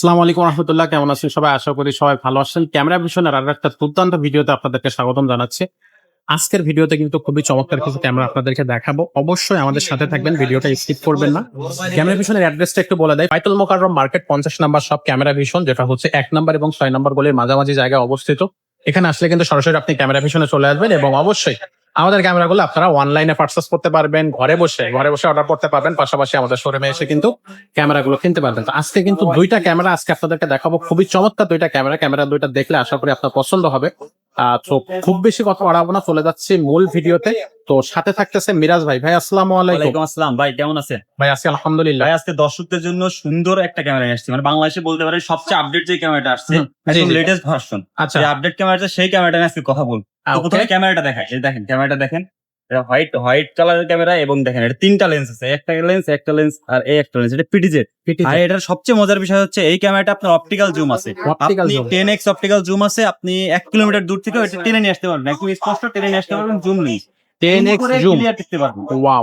আসসালামু আলাইকুম রহমতুল্লাহ, কেমন আছেন সবাই? আশা করি সবাই ভালো আছেন। ক্যামেরা ভিশনের আর একটা দুর্দান্ত ভিডিওতে আপনাদেরকে স্বাগতম জানাচ্ছি। আজকের ভিডিওতে কিন্তু খুবই চমৎকার কিছু ক্যামেরা আপনাদেরকে দেখাবো। অবশ্যই আমাদের সাথে থাকবেন, ভিডিওটা স্কিপ করবেন না। ক্যামেরা ভিশনের অ্যাড্রেসটা একটু বলে দেয় পাইতুল মোকাররম মার্কেট পঞ্চাশ নাম্বার সব ক্যামেরা ভিশন যেটা হচ্ছে এক নাম্বার এবং ছয় নাম্বার গলির মাঝামাঝি জায়গায় অবস্থিত। এখানে আসলে কিন্তু সরাসরি আপনি ক্যামেরা ভিশনে চলে আসবেন এবং অবশ্যই আমাদের ক্যামেরাগুলো আপনারা অনলাইনে পার্চেস করতে পারবেন ঘরে বসে ঘরে বসে অর্ডার করতে পারবেন পাশাপাশি আমাদের শোরুমে এসে কিন্তু ক্যামেরাগুলো কিনতে পারবেন। তো আজকে কিন্তু দুইটা ক্যামেরা আজকে আপনাদেরকে দেখাবো। খুবই চমৎকার দুইটা ক্যামেরা। ক্যামেরা দুইটা দেখলে আশা করি আপনার পছন্দ হবে। তো খুব বেশি কথা বাড়াবো না চলে যাচ্ছি মূল ভিডিওতে। তো সাথে থাকতেছে মিরাজ ভাই। ভাই আসসালামু আলাইকুম। আসসালাম। ভাই কেমন আছেন? ভাই আজকে আলহামদুলিল্লাহ। ভাই আজকে দর্শকদের জন্য সুন্দর একটা ক্যামেরা আসছি। মানে বাংলাদেশে বলতে পারে সবচেয়ে আপডেট যে ক্যামেরাটা আসছে। লেটেস্ট ভার্সন আচ্ছা। আপডেট ক্যামেরাটা সেই ক্যামেরাটা নিয়ে আজকে কথা বলব. প্রথমে ক্যামেরাটা দেখায় এই দেখেন ক্যামেরাটা দেখেন। এটা হোয়াইট হোয়াইট কালারের ক্যামেরা এবং দেখেন এটা তিনটা লেন্স আছে। একটা লেন্স একটা লেন্স আর এই একটা লেন্স এটা পিটিজেড আর এটার সবচেয়ে মজার বিষয় হচ্ছে এই ক্যামেরাটা আপনার অপটিক্যাল জুম আছে। আপনি টেন এক্স অপটিক্যাল জুম আছে আপনি এক কিলোমিটার দূর থেকে এটা টেনে নিয়ে আসতে পারবেন। একদম স্পষ্ট টেনে নিয়ে আসতে পারবেন জুম নেই। 10x জুম ক্লিয়ার দেখতে পারবেন। ওয়াও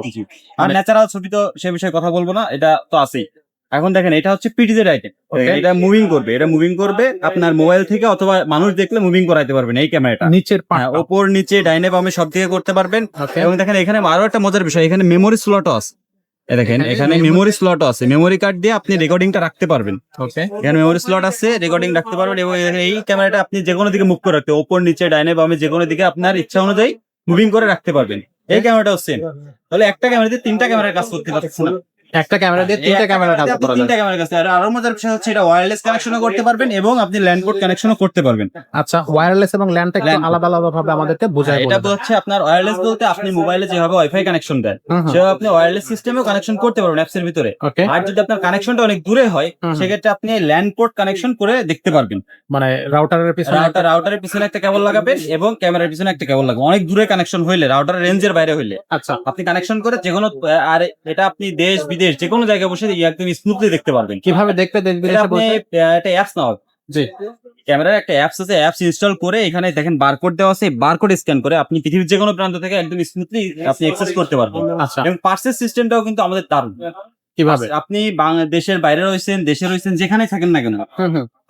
আর ন্যাচারাল ছবি তো সে বিষয়ে কথা বলব না এটা তো আছেই। এখন দেখেন এটা হচ্ছে পিটিজেড আইটেম এটা মুভিং করবে এটা মুভিং করবে আপনার মোবাইল থেকে অথবা মানুষ দেখলে মুভিং করাইতে পারবেন এই ক্যামেরাটা নিচের হ্যাঁ, ওপর নিচে ডাইনে বামে সব দিকে করতে পারবেন। এবং দেখেন এখানে আরও একটা মজার বিষয় এখানে মেমোরি স্লটও আছে। দেখেন এখানে মেমোরি স্লটও আছে। মেমোরি কার্ড দিয়ে আপনি রেকর্ডিংটা রাখতে পারবেন। এখানে মেমোরি স্লট আছে রেকর্ডিং রাখতে পারবেন এবং এই ক্যামেরাটা আপনি যে কোনো দিকে মুভ করে রাখতে ওপর নিচে ডাইনে বামে যে কোনো দিকে আপনার ইচ্ছা অনুযায়ী মুভিং করে রাখতে পারবেন। এই ক্যামেরাটাও সেম তাহলে একটা ক্যামেরাতে তিনটা ক্যামেরার কাজ করতে পারছেন না। একটা ক্যামেরা দিয়ে তিনটা ক্যামেরা তিনটা কাছে আর আরও মজার বিষয় হচ্ছে এটা ওয়্যারলেস কানেকশনও করতে পারবেন এবং আপনি ল্যান্ড পোর্ট কানেকশনও করতে পারবেন। আচ্ছা ওয়্যারলেস এবং ল্যান্ডটা একটু আলাদা আলাদা ভাবে আমাদেরকে বোঝায় এটা হচ্ছে আপনার ওয়্যারলেস বলতে আপনি মোবাইলে যেভাবে ওয়াইফাই কানেকশন দেন সেভাবে আপনি ওয়্যারলেস সিস্টেমেও কানেকশন করতে পারবেন অ্যাপস এর ভিতরে। আর যদি আপনার কানেকশনটা অনেক দূরে হয়। সেক্ষেত্রে আপনি ল্যান্ড পোর্ট কানেকশন করে দেখতে পারবেন। মানে রাউটারের পিছনে রাউটার রাউটারের পিছনে একটা কেবল লাগাবেন এবং ক্যামেরার পিছনে একটা কেবল লাগাবেন। অনেক দূরে কানেকশন হইলে রাউটার রেঞ্জের বাইরে হইলে। আচ্ছা। আপনি কানেকশন করে যে কোনো আর এটা আপনি দেশ বিদেশ যে কোনো জায়গায় বসে একদম স্মুথলি দেখতে পারবেন। কীভাবে দেখতে দেখবেন আপনি একটা অ্যাপস নাও। জি। ক্যামেরার একটা অ্যাপস আছে অ্যাপস ইনস্টল করে এখানে দেখেন বারকোড দেওয়া আছে বারকোড স্ক্যান করে আপনি পৃথিবীর যে কোনো প্রান্ত থেকে একদম স্মুথলি আপনি অ্যাক্সেস করতে পারবেন। আচ্ছা। এবং পার্সেস সিস্টেমটাও কিন্তু আমাদের দারুণ। কীভাবে আপনি বাংলাদেশের বাইরে রয়েছেন দেশে রয়েছেন যেখানে থাকেন না কেন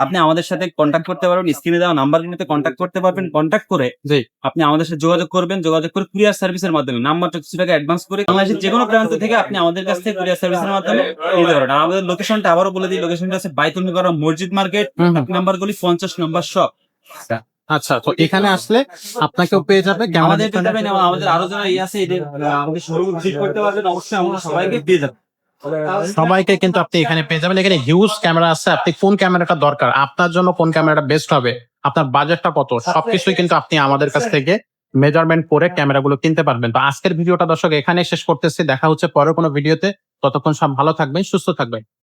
আপনি আমাদের সাথে কন্ট্যাক্ট করতে পারবেন স্ক্রিনে দেওয়া নাম্বার গুলোতে কন্ট্যাক্ট করতে পারবেন কন্ট্যাক্ট করে। আপনি আমাদের সাথে যোগাযোগ করবেন যোগাযোগ করে কুরিয়ার সার্ভিসের মাধ্যমে নাম্বারটা কিছু টাকা অ্যাডভান্স করে বাংলাদেশের যে কোনো প্রান্ত থেকে আপনি আমাদের কাছ থেকে কুরিয়ার সার্ভিসের মাধ্যমে নিতে আর আমাদের লোকেশনটা আবারও বলে দিই লোকেশনটা আছে বাইতুল করা মসজিদ মার্কেট। নাম্বার গুলি পঞ্চাশ নম্বর শপ আচ্ছা তো এখানে আসলে আপনাকেও পেয়ে যাবে আমাদের আমাদের আরও যারা ইয়ে আছে আমাদের শোরুম ভিজিট করতে পারবেন অবশ্যই আমরা সবাইকে পেয়ে যাবেন সবাইকে কিন্তু আপনি এখানে পেয়ে যাবেন। এখানে হিউজ ক্যামেরা আছে। আপনি কোন ক্যামেরাটা দরকার? আপনার জন্য কোন ক্যামেরাটা বেস্ট হবে? আপনার বাজেটটা কত? সবকিছুই কিন্তু আপনি আমাদের কাছ থেকে মেজারমেন্ট করে ক্যামেরাগুলো কিনতে পারবেন। তো আজকের ভিডিওটা দর্শক এখানে শেষ করতেছি। দেখা হচ্ছে পরের কোনো ভিডিওতে ততক্ষণ সব ভালো থাকবেন সুস্থ থাকবেন।